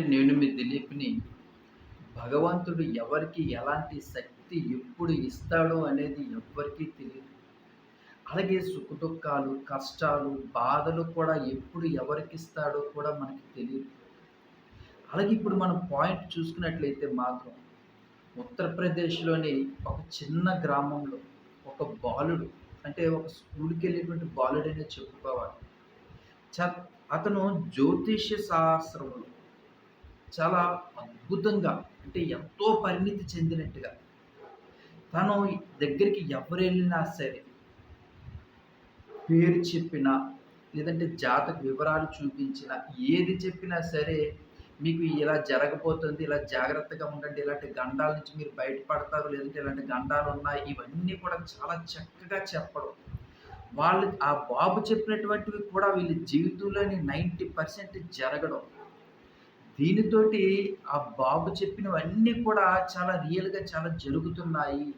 అండి నేను మీ దిలీప్‌ని. భగవంతుడు ఎవరికి ఎలాంటి శక్తి ఎప్పుడు ఇస్తాడో అనేది ఎవ్వరికీ తెలియదు అలాగే సుఖదుఖాలు, కష్టాలు, బాధలు కూడా ఎప్పుడు ఎవరికి ఇస్తాడో కూడా మనకి తెలియదు అలాగే ఇప్పుడు మనం పాయింట్ చూసుకున్నట్లయితే మాత్రం ఉత్తరప్రదేశ్‌లోని ఒక చిన్న గ్రామంలో ఒక బాలుడు అంటే ఒక స్కూల్కి వెళ్ళేటువంటి బాలుడనే చెప్పుకోవాలి. చ అతను జ్యోతిష్య శాస్త్రంలో చాలా అద్భుతంగా అంటే ఎంతో పరిణితి చెందినట్టుగా తను దగ్గరికి ఎవరు వెళ్ళినా సరే పేరు చెప్పినా, లేదంటే జాతక వివరాలు చూపించినా, ఏది చెప్పినా సరే మీకు ఇలా జరగబోతుంది, ఇలా జాగ్రత్తగా ఉండండి, ఇలాంటి గండాల నుంచి మీరు బయటపడతారు, లేదంటే ఇలాంటి గండాలున్నాయి, ఇవన్నీ కూడా చాలా చక్కగా చెప్పడం. వాళ్ళు ఆ బాబు చెప్పినటువంటివి కూడా వీళ్ళ జీవితంలోని 90% జరగడం. దీనితోటి ఆ బాబు చెప్పినవన్నీ కూడా చాలా రియల్‌గా చాలా జరుగుతున్నాయి.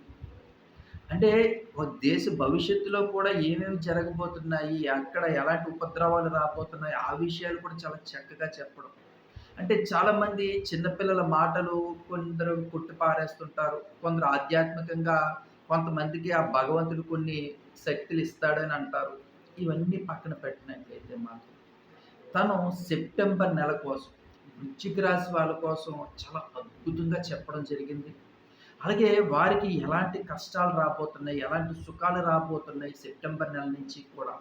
అంటే ఒక దేశ భవిష్యత్తులో కూడా ఏమేమి జరగబోతున్నాయి, అక్కడ ఎలాంటి ఉపద్రవాలు రాబోతున్నాయి, ఆ విషయాలు కూడా చాలా చక్కగా చెప్పడం. అంటే చాలామంది చిన్నపిల్లల మాటలు కొందరు కొట్టి పారేస్తుంటారు. కొందరు ఆధ్యాత్మికంగా కొంతమందికి ఆ భగవంతుడు కొన్ని శక్తులు ఇస్తాడని అంటారు. ఇవన్నీ పక్కన పెట్టినట్లయితే మాత్రం తను సెప్టెంబర్ నెల కోసం వృశ్చిక రాశి వాళ్ళ కోసం చాలా అద్భుతంగా చెప్పడం జరిగింది. అలాగే వారికి ఎలాంటి కష్టాలు రాబోతున్నాయి, ఎలాంటి సుఖాలు రాబోతున్నాయి సెప్టెంబర్ నెల నుంచి కూడా.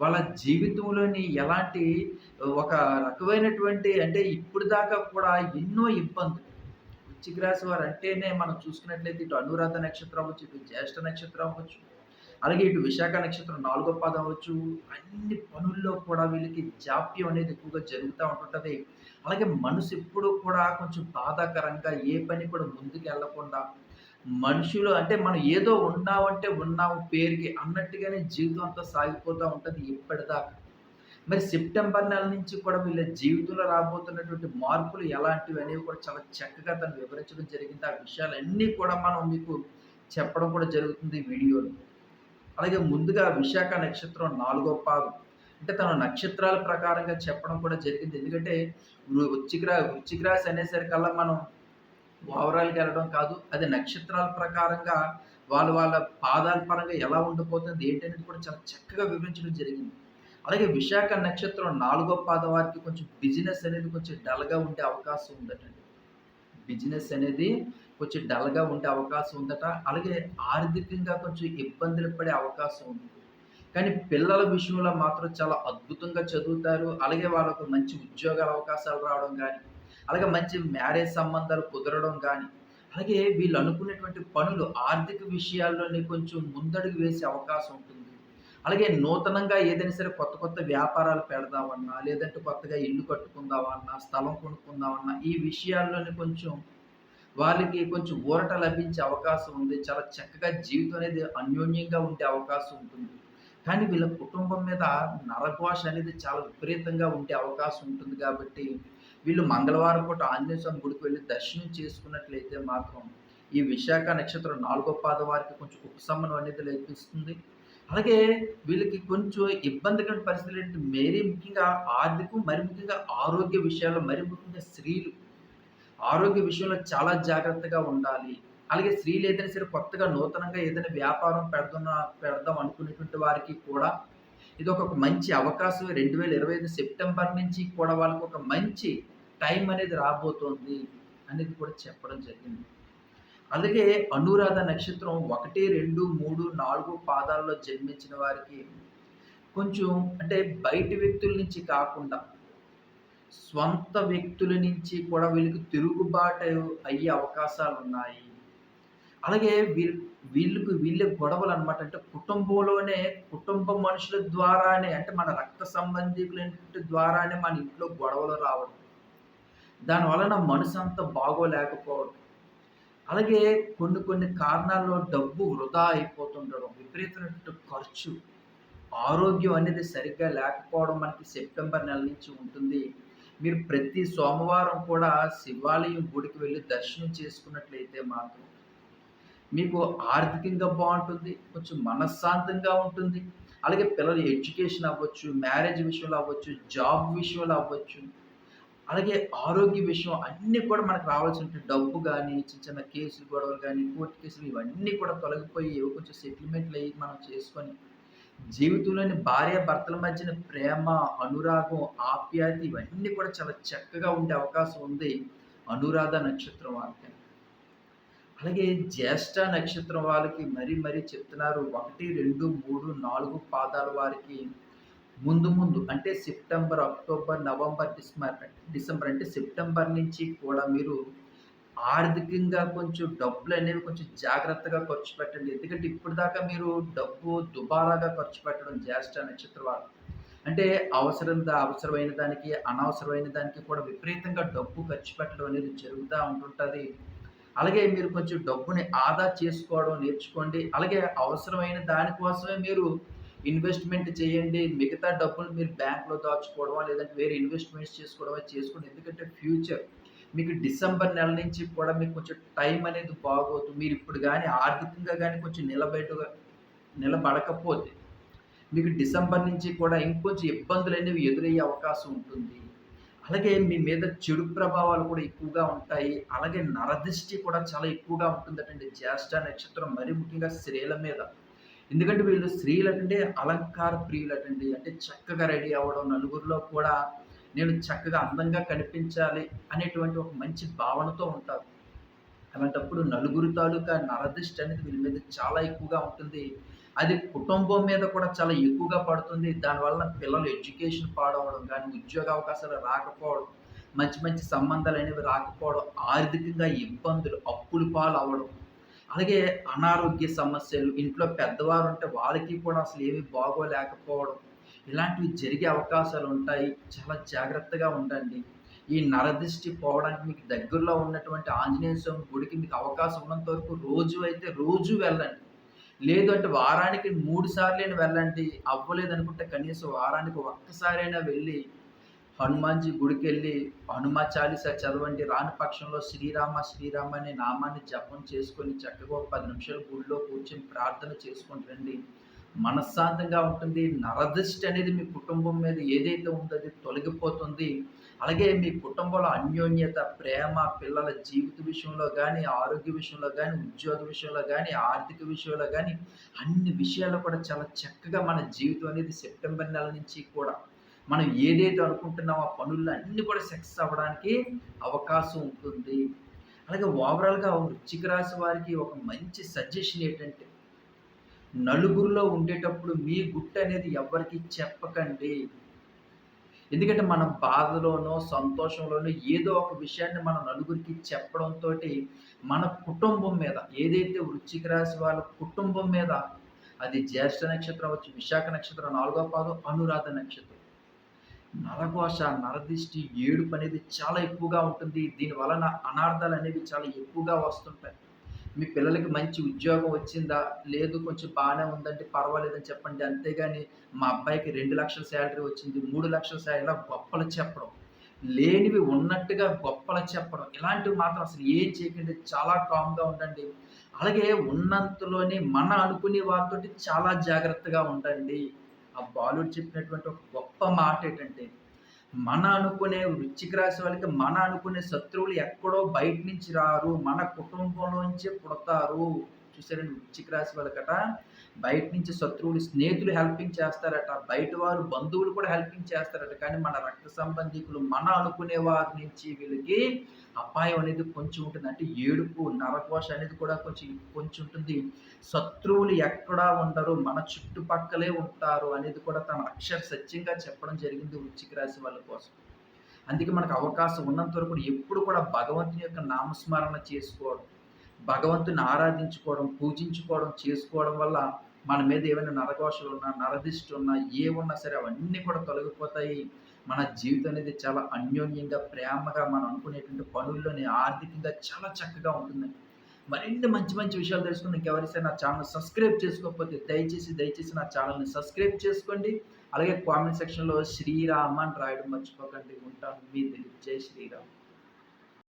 వాళ్ళ జీవితంలోని ఎలాంటి ఒక రకమైనటువంటి అంటే ఇప్పటిదాకా కూడా ఎన్నో ఇబ్బందులు. వృశ్చిక రాశి వారు అంటేనే మనం చూసుకున్నట్లయితే ఇటు అనురాధ నక్షత్రం అవ్వచ్చు, ఇటు జ్యేష్ఠ నక్షత్రం అవ్వచ్చు, అలాగే ఇటు విశాఖ నక్షత్రం నాలుగో పాదం అవ్వచ్చు. అన్ని పనుల్లో కూడా వీళ్ళకి జాప్యం అనేది ఎక్కువగా జరుగుతూ ఉంటుంటుంది అలాగే మనసు ఎప్పుడూ కూడా కొంచెం బాధాకరంగా ఏ పని కూడా ముందుకు వెళ్ళకుండా మనుషులు అంటే మనం ఏదో ఉన్నామంటే ఉన్నాము పేరుకి అన్నట్టుగానే జీవితం అంతా సాగిపోతూ ఉంటుంది ఇప్పటిదాకా. మరి సెప్టెంబర్ నెల నుంచి కూడా వీళ్ళ జీవితంలో రాబోతున్నటువంటి మార్పులు ఎలాంటివి అనేవి కూడా చాలా చక్కగా తను వివరించడం జరిగింది. ఆ విషయాలన్నీ కూడా మనం మీకు చెప్పడం కూడా జరుగుతుంది వీడియోలో. అలాగే ముందుగా విశాఖ నక్షత్రం నాలుగో పాదం. అంటే తన నక్షత్రాల ప్రకారంగా చెప్పడం కూడా జరిగింది. ఎందుకంటే వృ వృశ్చిక అనేసరికల్లా మనం ఓవరాల్కి వెళ్ళడం కాదు. అది నక్షత్రాల ప్రకారంగా వాళ్ళ వాళ్ళ పాదాల పరంగా ఎలా ఉండిపోతుంది ఏంటనేది కూడా చాలా చక్కగా వివరించడం జరిగింది. అలాగే విశాఖ నక్షత్రం నాలుగో పాదం వారికి కొంచెం బిజినెస్ అనేది కొంచెం డల్‌గా ఉండే అవకాశం ఉందటండి. బిజినెస్ అనేది కొంచెం డల్‌గా ఉండే అవకాశం ఉందట. అలాగే ఆర్థికంగా కొంచెం ఇబ్బందులు పడే అవకాశం ఉంది. కానీ పిల్లల విషయంలో మాత్రం చాలా అద్భుతంగా చదువుతారు. అలాగే వాళ్ళకు మంచి ఉద్యోగాల అవకాశాలు రావడం కానీ అలాగే మంచి మ్యారేజ్ సంబంధాలు కుదరడం కానీ అలాగే వీళ్ళు అనుకునేటువంటి పనులు ఆర్థిక విషయాల్లోనే కొంచెం ముందడుగు వేసే అవకాశం ఉంటుంది. అలాగే నూతనంగా ఏదైనా సరే కొత్త కొత్త వ్యాపారాలు పెడదామన్నా, లేదంటే కొత్తగా ఇల్లు కట్టుకుందామన్నా, స్థలం కొనుక్కుందామన్నా, ఈ విషయాల్లోని కొంచెం వాళ్ళకి కొంచెం ఊరట లభించే అవకాశం ఉంది. చాలా చక్కగా జీవితం అనేది అన్యోన్యంగా ఉండే అవకాశం ఉంటుంది. కానీ వీళ్ళ కుటుంబం మీద నరఘోష అనేది చాలా విపరీతంగా ఉండే అవకాశం ఉంటుంది కాబట్టి, వీళ్ళు మంగళవారం పూట ఆంజనేయస్వామి గుడికి వెళ్ళి దర్శనం చేసుకున్నట్లయితే మాత్రం, ఈ విశాఖ నక్షత్రం నాలుగో పాద వారికి కొంచెం ఉపశమనం అనేది లభిస్తుంది. అలాగే వీళ్ళకి కొంచెం ఇబ్బందికరమైన పరిస్థితులు ఏంటి మేరీ ముఖ్యంగా ఆర్థికం, మరి ముఖ్యంగా ఆరోగ్య విషయాల్లో, మరి ముఖ్యంగా స్త్రీలు ఆరోగ్య విషయంలో చాలా జాగ్రత్తగా ఉండాలి. అలాగే స్త్రీలు ఏదైనా సరే కొత్తగా నూతనంగా ఏదైనా వ్యాపారం పెడుతున్న పెడదాం అనుకునేటువంటి వారికి కూడా ఇది ఒక మంచి అవకాశం. 2025 సెప్టెంబర్ నుంచి కూడా వాళ్ళకి ఒక మంచి టైం అనేది రాబోతోంది అనేది కూడా చెప్పడం జరిగింది. అలాగే అనురాధ నక్షత్రం 1, 2, 3, 4 పాదాల్లో జన్మించిన వారికి కొంచెం అంటే బయటి వ్యక్తుల నుంచి కాకుండా స్వంత వ్యక్తుల నుంచి కూడా వీళ్ళకి తిరుగుబాటు అయ్యే అవకాశాలు ఉన్నాయి అలాగే వీళ్ వీళ్ళకి వీళ్ళే గొడవలనమాట. అంటే కుటుంబంలోనే కుటుంబ మనుషుల ద్వారానే అంటే మన రక్త సంబంధికుల ద్వారానే మన ఇంట్లో గొడవలు రావడం. దాని వలన అంత బాగోలేకపోవడం. అలాగే కొన్ని కొన్ని కారణాల్లో డబ్బు వృధా అయిపోతుండడం. విపరీతమైనటువంటి ఖర్చు. ఆరోగ్యం అనేది సరిగ్గా లేకపోవడం మనకి సెప్టెంబర్ నెల నుంచి ఉంటుంది. మీరు ప్రతి సోమవారం కూడా శివాలయం గుడికి వెళ్ళి దర్శనం చేసుకున్నట్లయితే మాత్రం మీకు ఆర్థికంగా బాగుంటుంది కొంచెం మనశ్శాంతంగా ఉంటుంది. అలాగే పిల్లల ఎడ్యుకేషన్ అవ్వచ్చు, మ్యారేజ్ విషయంలో అవ్వచ్చు, జాబ్ విషయంలో అవ్వచ్చు. అలాగే ఆరోగ్య విషయం అన్నీ కూడా మనకు రావాల్సిన డబ్బు కానీ చిన్న చిన్న కేసులు గొడవలు కానీ కోర్టు కేసులు ఇవన్నీ కూడా తొలగిపోయి కొంచెం సెటిల్మెంట్లు అయ్యి మనం చేసుకొని, జీవితంలోని భార్యాభర్తల మధ్యన ప్రేమ, అనురాగం, ఆప్యాయత ఇవన్నీ కూడా చాలా చక్కగా ఉండే అవకాశం ఉంది అనురాధ నక్షత్రం వాళ్ళకి. అలాగే జ్యేష్ఠ నక్షత్రం వాళ్ళకి మరీ మరీ చెప్తున్నారు 1, 2, 3, 4 పాదాల వారికి ముందు ముందు అంటే September, October, November, December December అంటే సెప్టెంబర్ నుంచి కూడా మీరు ఆర్థికంగా కొంచెం డబ్బులు అనేవి కొంచెం జాగ్రత్తగా ఖర్చు పెట్టండి. ఎందుకంటే ఇప్పటిదాకా మీరు డబ్బు దుబారాగా ఖర్చు పెట్టడం జ్యేష్ఠ నక్షత్ర అంటే అవసరం దా అవసరమైన దానికి, అనవసరమైన దానికి కూడా విపరీతంగా డబ్బు ఖర్చు పెట్టడం అనేది జరుగుతూ ఉంటుంటుంది అలాగే మీరు కొంచెం డబ్బుని ఆదా చేసుకోవడం నేర్చుకోండి. అలాగే అవసరమైన దానికోసమే మీరు ఇన్వెస్ట్‌మెంట్ చేయండి. మిగతా డబ్బులు మీరు బ్యాంక్‌లో దాచుకోవడమో, లేదంటే వేరే ఇన్వెస్ట్‌మెంట్స్ చేసుకోవడమా చేసుకోండి. ఎందుకంటే ఫ్యూచర్ మీకు డిసెంబర్ నెల నుంచి కూడా మీకు కొంచెం టైం అనేది బాగోదు. మీరిప్పుడు కానీ ఆర్థికంగా కానీ కొంచెం నిలబెట్టుగా నిలబడకపోతే, మీకు డిసెంబర్ నుంచి కూడా ఇంకొంచెం ఇబ్బందులనేవి ఎదురయ్యే అవకాశం ఉంటుంది. అలాగే మీ మీద చెడు ప్రభావాలు కూడా ఎక్కువగా ఉంటాయి. అలాగే నరదృష్టి కూడా చాలా ఎక్కువగా ఉంటుందటండి జ్యేష్ఠ నక్షత్రం మరీ ముఖ్యంగా స్త్రీల మీద. ఎందుకంటే వీళ్ళు స్త్రీలంటే అలంకార ప్రియులటండి. అంటే చక్కగా రెడీ అవ్వడం, నలుగురిలో కూడా నేను చక్కగా అందంగా కనిపించాలి అనేటువంటి ఒక మంచి భావనతో ఉంటారు. అలాంటప్పుడు నలుగురి తాలూకా నరదిష్టి అనేది వీళ్ళ మీద చాలా ఎక్కువగా ఉంటుంది. అది కుటుంబం మీద కూడా చాలా ఎక్కువగా పడుతుంది. దానివల్ల పిల్లలు ఎడ్యుకేషన్ పాడవడం కానీ ఉద్యోగ అవకాశాలు రాకపోవడం, మంచి మంచి సంబంధాలు అనేవి రాకపోవడం, ఆర్థికంగా ఇబ్బందులు, అప్పుల పాలవ్వడం, అలాగే అనారోగ్య సమస్యలు, ఇంట్లో పెద్దవారు ఉంటే వాళ్ళకి కూడా అసలు ఏమి బాగోలేకపోవడం, ఇలాంటివి జరిగే అవకాశాలు ఉంటాయి చాలా జాగ్రత్తగా ఉండండి. ఈ నరదృష్టి పోవడానికి మీకు దగ్గరలో ఉన్నటువంటి ఆంజనేయ స్వామి గుడికి మీకు అవకాశం ఉన్నంత వరకు రోజు అయితే రోజు వెళ్ళండి. లేదు అంటే వారానికి మూడు సార్లు వెళ్ళండి. అవ్వలేదనుకుంటే కనీసం వారానికి ఒక్కసారైనా వెళ్ళి హనుమాన్‌జీ గుడికెళ్ళి హనుమా చాలీసా చదవండి. రాని పక్షంలో శ్రీరామ శ్రీరామ అనే నామాన్ని జపం చేసుకొని చక్కగా ఒక 10 నిమిషాలు గుడిలో కూర్చొని ప్రార్థన చేసుకొని రండి. మనశ్శాంతంగా ఉంటుంది. నరదృష్టి అనేది మీ కుటుంబం మీద ఏదైతే ఉందో అది తొలగిపోతుంది. అలాగే మీ కుటుంబంలో అన్యోన్యత, ప్రేమ, పిల్లల జీవిత విషయంలో కానీ ఆరోగ్య విషయంలో కానీ ఉద్యోగ విషయంలో కానీ ఆర్థిక విషయంలో కానీ అన్ని విషయాల్లో కూడా చాలా చక్కగా మన జీవితం అనేది సెప్టెంబర్ నెల నుంచి కూడా మనం ఏదైతే అనుకుంటున్నామో ఆ పనుల్లో అన్నీ కూడా సక్సెస్ అవ్వడానికి అవకాశం ఉంటుంది. అలాగే ఓవరాల్‌గా వృచ్చిక రాశి వారికి ఒక మంచి సజెషన్ ఏంటంటే, నలుగురిలో ఉండేటప్పుడు మీ గుట్ట అనేది ఎవ్వరికీ చెప్పకండి. ఎందుకంటే మన బాధలోనో, సంతోషంలోనో ఏదో ఒక విషయాన్ని మనం నలుగురికి చెప్పడంతో మన కుటుంబం మీద ఏదైతే వృచ్చిక రాశి వాళ్ళ కుటుంబం మీద అది జ్యేష్ఠ నక్షత్రం వచ్చి విశాఖ నక్షత్రం నాలుగో పాదం, అనురాధ నక్షత్రం. నరఘోష, నరదిష్టి, ఏడుపనేది చాలా ఎక్కువగా ఉంటుంది. దీని వలన అనార్థాలు అనేవి చాలా ఎక్కువగా వస్తుంటాయి. మీ పిల్లలకి మంచి ఉద్యోగం వచ్చిందా? లేదు కొంచెం బాగానే ఉందంటే పర్వాలేదని చెప్పండి. అంతేగాని మా అబ్బాయికి రెండు లక్షల శాలరీ వచ్చింది, మూడు లక్షల శాలరీ గొప్పలు చెప్పడం. లేనివి ఉన్నట్టుగా గొప్పలు చెప్పడం. ఇలాంటివి మాత్రం అసలు ఏం చేయకండి. చాలా కామ్‌గా ఉండండి. అలాగే ఉన్నంతలోనే మన అనుకునే వారితోటి చాలా జాగ్రత్తగా ఉండండి. ఆ బాలుడు చెప్పినటువంటి ఒక గొప్ప మాట ఏంటంటే, మన అనుకునే వృచ్చిక రాశి వాళ్ళకి మన అనుకునే శత్రువులు ఎక్కడో బయట నుంచి రారు. మన కుటుంబంలోంచే పుడతారు. చూసారండి వృశ్చిక రాశి వాళ్ళకట బయట నుంచి శత్రువులు, స్నేహితులు హెల్పింగ్ చేస్తారట. బయట వారు బంధువులు కూడా హెల్పింగ్ చేస్తారట. కానీ మన రక్త సంబంధికులు మన అనుకునే వారి నుంచి వీళ్ళకి అపాయం అనేది కొంచెం ఉంటుంది. అంటే ఏడుపు, నరఘోష అనేది కూడా కొంచెం కొంచెం ఉంటుంది. శత్రువులు ఎక్కడా ఉండరు. మన చుట్టుపక్కలే ఉంటారు అనేది కూడా తన అక్షర సత్యంగా చెప్పడం జరిగింది వృశ్చిక రాశి వాళ్ళ కోసం. అందుకే మనకు అవకాశం ఉన్నంత వరకు ఎప్పుడు కూడా భగవంతుని యొక్క నామస్మరణ చేసుకోవడం, భగవంతుని ఆరాధించుకోవడం, పూజించుకోవడం, చేసుకోవడం వల్ల మన మీద ఏమైనా నరఘోషలున్నా, నరదిష్టి ఉన్నా, ఏమున్నా సరే అవన్నీ కూడా తొలగిపోతాయి. మన జీవితం అనేది చాలా అన్యోన్యంగా, ప్రేమగా మనం అనుకునేటువంటి పనుల్లోని ఆర్థికంగా చాలా చక్కగా ఉంటుందండి. మరిన్ని మంచి మంచి విషయాలు తెలుసుకుని ఇంకెవరైనా నా ఛానల్ సబ్స్క్రైబ్ చేసుకోకపోతే దయచేసి, దయచేసి నా ఛానల్‌ని సబ్స్క్రైబ్ చేసుకోండి. అలాగే కామెంట్ సెక్షన్‌లో శ్రీరామ్ అని రాయడం మర్చిపోకండి. ఉంటాను. మీ దిలీప్. జై శ్రీరామ్.